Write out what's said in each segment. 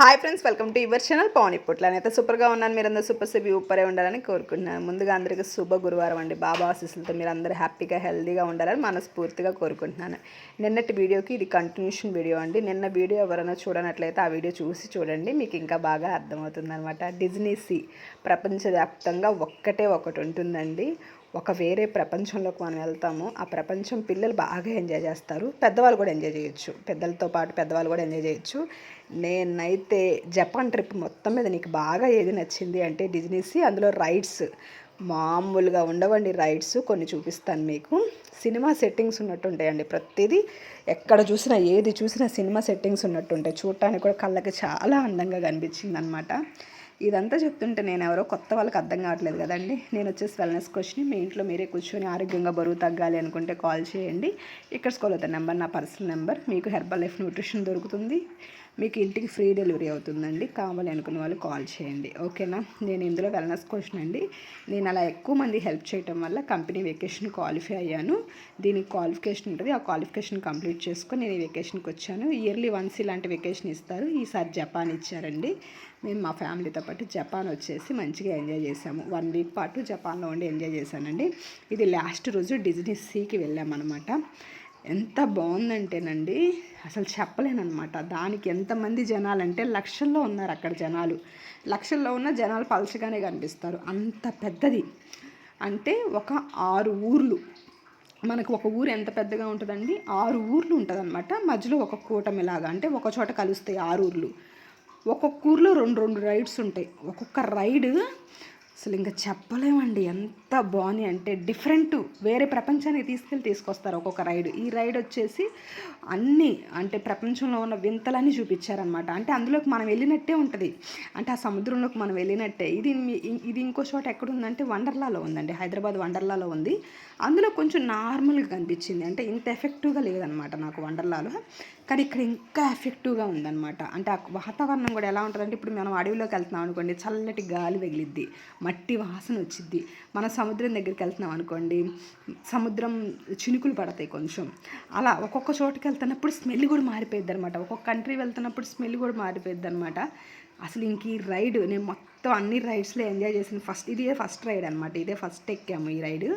Hi friends welcome to your channel Pavan ఇప్పట్లో అయితే సూపర్గా ఉన్నాను. మీరందరూ సూపర్ సెబీ ఉప్పరే ఉండాలని కోరుకుంటున్నాను. ముందుగా అందరికీ శుభ గురువారం అండి. బాబా ఆశీస్సులతో మీరు అందరూ హ్యాపీగా హెల్దీగా ఉండాలని మనస్ఫూర్తిగా కోరుకుంటున్నాను. నిన్నటి వీడియోకి ఇది కంటిన్యూషన్ వీడియో అండి. నిన్న వీడియో ఎవరైనా చూడనట్లయితే ఆ వీడియో చూసి చూడండి. మీకు ఇంకా బాగా అర్థమవుతుంది అనమాట డిజ్నీ సీ ప్రపంచవ్యాప్తంగా ఒక్కటే ఒకటి ఉంటుందండి. ఒక వేరే ప్రపంచంలోకి మనం వెళ్తాము ఆ ప్రపంచం పిల్లలు బాగా ఎంజాయ్ చేస్తారు. పెద్దవాళ్ళు కూడా ఎంజాయ్ చేయొచ్చు. పెద్దలతో పాటు పెద్దవాళ్ళు కూడా ఎంజాయ్ చేయొచ్చు. నేనైతే జపాన్ ట్రిప్ మొత్తం మీద నీకు బాగా ఏది నచ్చింది అంటే డిజ్నీసీ అందులో రైడ్స్. మామూలుగా ఉండవండి రైడ్స్ కొన్ని చూపిస్తాను మీకు. సినిమా సెట్టింగ్స్ ఉన్నట్టు ఉంటాయండి ప్రతిదీ. ఎక్కడ చూసినా ఏది చూసినా సినిమా సెట్టింగ్స్ ఉన్నట్టు ఉంటాయి చూడటానికి కూడా కళ్ళకి చాలా అందంగా కనిపించింది అనమాట ఇదంతా చెప్తుంటే నేను ఎవరో కొత్త వాళ్ళకి అర్థం కావట్లేదు కదండి. నేను వచ్చేసి వెల్నెస్ క్వశ్చన్ మీ ఇంట్లో మీరే కూర్చొని ఆరోగ్యంగా బరువు తగ్గాలి అనుకుంటే కాల్ చేయండి. ఇక్కడ స్కూల్ అవుతుంది నెంబర్ నా పర్సనల్ నెంబర్ మీకు హెర్బల్ లైఫ్ న్యూట్రిషన్ దొరుకుతుంది. మీకు ఇంటికి ఫ్రీ డెలివరీ అవుతుందండి. కావాలి అనుకున్న వాళ్ళు కాల్ చేయండి. ఓకేనా? నేను ఇందులో వెల్నెస్ క్వశ్చన్ అండి. నేను అలా ఎక్కువ మంది హెల్ప్ చేయటం వల్ల కంపెనీ వెకేషన్ క్వాలిఫై అయ్యాను. దీనికి క్వాలిఫికేషన్ ఉంటుంది. ఆ క్వాలిఫికేషన్ కంప్లీట్ చేసుకొని నేను ఈ వెకేషన్కి వచ్చాను. ఇయర్లీ వన్స్ ఇలాంటి వెకేషన్ ఇస్తారు. ఈసారి జపాన్ ఇచ్చారండి. మేము మా ఫ్యామిలీతో పాటు జపాన్ వచ్చేసి మంచిగా ఎంజాయ్ చేసాము వన్ వీక్ పాటు జపాన్లో ఉండి ఎంజాయ్ చేశానండి. ఇది లాస్ట్ రోజు డిజ్నీ సీకి వెళ్ళామన్నమాట. ఎంత బాగుందంటేనండి అసలు చెప్పలేనమాట దానికి ఎంతమంది జనాలు అంటే లక్షల్లో ఉన్నారు అక్కడ జనాలు. లక్షల్లో ఉన్న జనాలు పలచగానే కనిపిస్తారు. అంత పెద్దది. అంటే ఒక ఆరు ఊర్లు. మనకు ఒక ఊరు ఎంత పెద్దగా ఉంటుందండి? ఆరు ఊర్లు ఉంటుందన్నమాట. మధ్యలో ఒక కూటమిలాగా అంటే ఒక చోట కలుస్తాయి ఆరు ఊర్లు. ఒక్కొక్క ఊర్లో రెండు రెండు రైడ్స్ ఉంటాయి. ఒక్కొక్క రైడ్ అసలు ఇంకా చెప్పలేమండి. ఎంత బాగుంది అంటే డిఫరెంట్ వేరే ప్రపంచానికి తీసుకెళ్ళి తీసుకొస్తారు ఒక్కొక్క రైడ్. ఈ రైడ్ వచ్చేసి అన్నీ అంటే ప్రపంచంలో ఉన్న వింతలన్నీ చూపించారనమాట అంటే అందులోకి మనం వెళ్ళినట్టే ఉంటుంది. అంటే ఆ సముద్రంలోకి మనం వెళ్ళినట్టే. ఇది ఇది ఇంకో చోట ఎక్కడ ఉందంటే వండర్లాలో ఉందండి. హైదరాబాద్ వండర్లాలో ఉంది. అందులో కొంచెం నార్మల్గా కనిపించింది. అంటే ఇంత ఎఫెక్టివ్గా లేదనమాట నాకు వండర్లాలో. కానీ ఇక్కడ ఇంకా ఎఫెక్టివ్గా ఉందన్నమాట అంటే ఆ వాతావరణం కూడా ఎలా ఉంటుందంటే ఇప్పుడు మనం అడవిలోకి వెళ్తున్నాం అనుకోండి చల్లటి గాలి వెగిలిద్ది మట్టి వాసన వచ్చిద్ది. మన సముద్రం దగ్గరికి వెళ్తున్నాం అనుకోండి సముద్రం చినుకులు పడతాయి కొంచెం. అలా ఒక్కొక్క చోటుకి వెళ్తున్నప్పుడు స్మెల్ కూడా మారిపోయింది అనమాట ఒక్కొక్క కంట్రీ వెళ్తున్నప్పుడు స్మెల్ కూడా మారిపోయింది అనమాట అసలు ఇంక ఈ రైడ్ నేను మొత్తం అన్ని రైడ్స్లో ఎంజాయ్ చేసిన ఫస్ట్ ఇదే ఫస్ట్ రైడ్ అనమాట. ఇదే ఫస్ట్ ఎక్కాము ఈ రైడ్.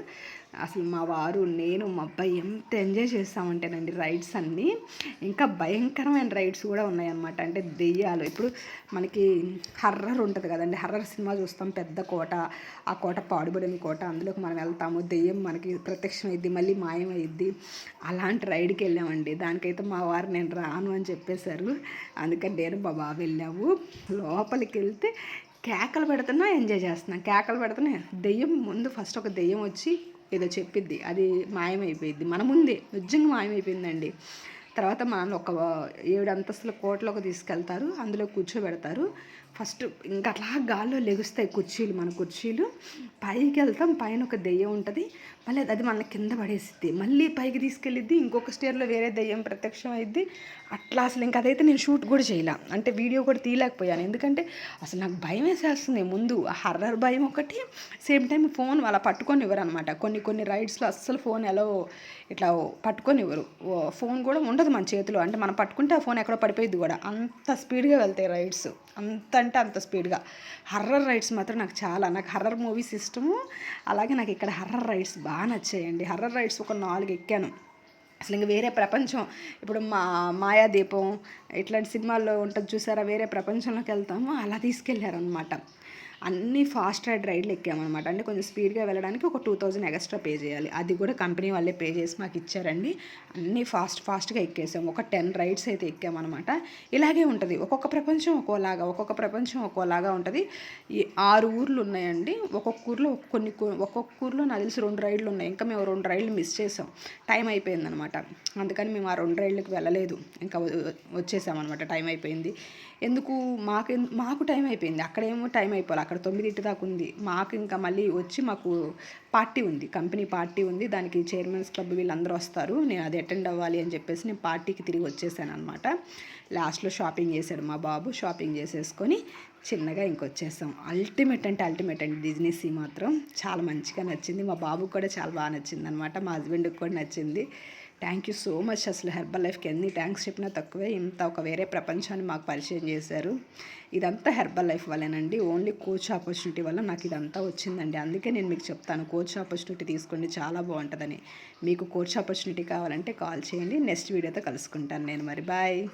అసలు మా వారు నేను మా అబ్బాయి ఎంత ఎంజాయ్ చేస్తామంటేనండి రైడ్స్ అన్నీ. ఇంకా భయంకరమైన రైడ్స్ కూడా ఉన్నాయన్నమాట. అంటే దెయ్యాలు. ఇప్పుడు మనకి హర్రర్ ఉంటుంది కదండి. హర్రర్ సినిమా చూస్తాం పెద్ద కోట. ఆ కోట పాడుబడిన కోట. అందులోకి మనం వెళ్తాము. దెయ్యం మనకి ప్రత్యక్షం మళ్ళీ మాయమైద్ది. అలాంటి రైడ్కి వెళ్ళామండి. దానికైతే మా వారు నేను రాను అని చెప్పేశారు. అందుకని నేను బాబా వెళ్ళాము. లోపలికి వెళ్తే కేకలు పెడుతున్నా ఎంజాయ్ చేస్తున్నా. కేకలు పెడుతున్నా దెయ్యం ముందు ఫస్ట్ ఒక దెయ్యం వచ్చి ఏదో చెప్పిద్ది. అది మాయమైపోయింది మన ముందే నిజంగా మాయమైపోయిందండి. తర్వాత మనల్ని ఒక ఏడు అంతస్తుల కోటలోకి తీసుకెళ్తారు. అందులో కూర్చోబెడతారు. ఫస్ట్ ఇంకా అట్లా గాల్లో లెగుస్తాయి కుర్చీలు మన కుర్చీలు. పైకి వెళ్తాం పైన ఒక దెయ్యం ఉంటుంది. మళ్ళీ అది మన కింద పడేసిద్ది. మళ్ళీ పైకి తీసుకెళ్ళిద్ది ఇంకొక స్టేర్లో వేరే దెయ్యం ప్రత్యక్షం అయింది అట్లా అసలు ఇంకా అదైతే నేను షూట్ కూడా చేయలే. అంటే వీడియో కూడా తీయలేకపోయాను. ఎందుకంటే అసలు నాకు భయం వేసేస్తుంది ముందు. హర్రర్ భయం ఒకటి సేమ్ టైం ఫోన్ వాళ్ళ పట్టుకొని ఇవ్వరు అనమాట కొన్ని కొన్ని రైడ్స్లో అస్సలు ఫోన్ ఎలా ఇట్లా పట్టుకొని ఇవ్వరు ఓ ఫోన్ కూడా ఉండదు మన చేతిలో. అంటే మనం పట్టుకుంటే ఆ ఫోన్ ఎక్కడో పడిపోయింది కూడా. అంత స్పీడ్గా వెళ్తాయి రైడ్స్ అంత అంటే అంత స్పీడ్గా హర్రర్ రైడ్స్ మాత్రం నాకు చాలా. నాకు హర్రర్ మూవీస్ ఇష్టము. అలాగే నాకు ఇక్కడ హర్రర్ రైడ్స్ బాగా బాగా నచ్చాయండి. హర్రర్ రైడ్స్ ఒక నాలుగు ఎక్కాను. అసలు ఇంక వేరే ప్రపంచం. ఇప్పుడు మా మాయాదీపం ఇట్లాంటి సినిమాల్లో ఉంటుంది చూసారా వేరే ప్రపంచంలోకి వెళ్తాము అలా తీసుకెళ్ళారనమాట అన్ని ఫాస్ట్ రైడ్ రైడ్లు ఎక్కామన్నమాట. అంటే కొంచెం స్పీడ్గా వెళ్ళడానికి ఒక టూ థౌజండ్ ఎక్స్ట్రా పే చేయాలి. అది కూడా కంపెనీ వాళ్ళే పే చేసి మాకు ఇచ్చారండి. అన్నీ ఫాస్ట్ ఫాస్ట్గా ఎక్కేసాం ఒక టెన్ రైడ్స్ అయితే ఎక్కామన్నమాట. ఇలాగే ఉంటుంది. ఒక్కొక్క ప్రపంచం ఒక్కోలాగా ఒక్కొక్క ప్రపంచం ఒక్కోలాగా ఉంటుంది. ఈ ఆరు ఊర్లు ఉన్నాయండి. ఒక్కొక్క ఊర్లో కొన్ని కూ- ఒక్కొక్క ఊర్లో నాకు తెలిసి రెండు రైడ్లు ఉన్నాయి. ఇంకా మేము రెండు రైడ్లు మిస్ చేసాం. టైం అయిపోయిందనమాట అందుకని మేము ఆ రెండు రైళ్ళకి వెళ్ళలేదు. ఇంకా వచ్చేసామన్నమాట. టైం అయిపోయింది. ఎందుకు మాకు మాకు టైం అయిపోయింది. అక్కడేమో టైం అయిపోవాలి అక్కడ తొమ్మిదింటి దాకా ఉంది. మాకు ఇంకా మళ్ళీ వచ్చి మాకు పార్టీ ఉంది. కంపెనీ పార్టీ ఉంది. దానికి చైర్మన్స్ క్లబ్ వీళ్ళందరూ వస్తారు. నేను అది అటెండ్ అవ్వాలి అని చెప్పేసి నేను పార్టీకి తిరిగి వచ్చేసాను అనమాట లాస్ట్లో షాపింగ్ చేశాడు మా బాబు. షాపింగ్ చేసేసుకొని చిన్నగా ఇంకొచ్చేసాం. అల్టిమేట్ అంటే అల్టిమేట్ అండి బిజినెస్ మాత్రం. చాలా మంచిగా నచ్చింది. మా బాబుకి కూడా చాలా బాగా నచ్చింది అనమాట మా హస్బెండ్కి కూడా నచ్చింది. థ్యాంక్ యూ సో మచ్ అసలు హెర్బల్ లైఫ్కి ఎన్ని థ్యాంక్స్ చెప్పినా తక్కువే. ఇంత ఒక వేరే ప్రపంచాన్ని మాకు పరిచయం చేశారు. ఇదంతా హెర్బల్ లైఫ్ వల్లేనండి. ఓన్లీ కోచ్ ఆపర్చునిటీ వల్ల నాకు ఇదంతా వచ్చిందండి. అందుకే నేను మీకు చెప్తాను కోచ్ ఆపర్చునిటీ తీసుకోండి చాలా బాగుంటుందని. మీకు కోచ్ ఆపర్చునిటీ కావాలంటే కాల్ చేయండి. నెక్స్ట్ వీడియోతో కలుసుకుంటాను నేను మరి. బాయ్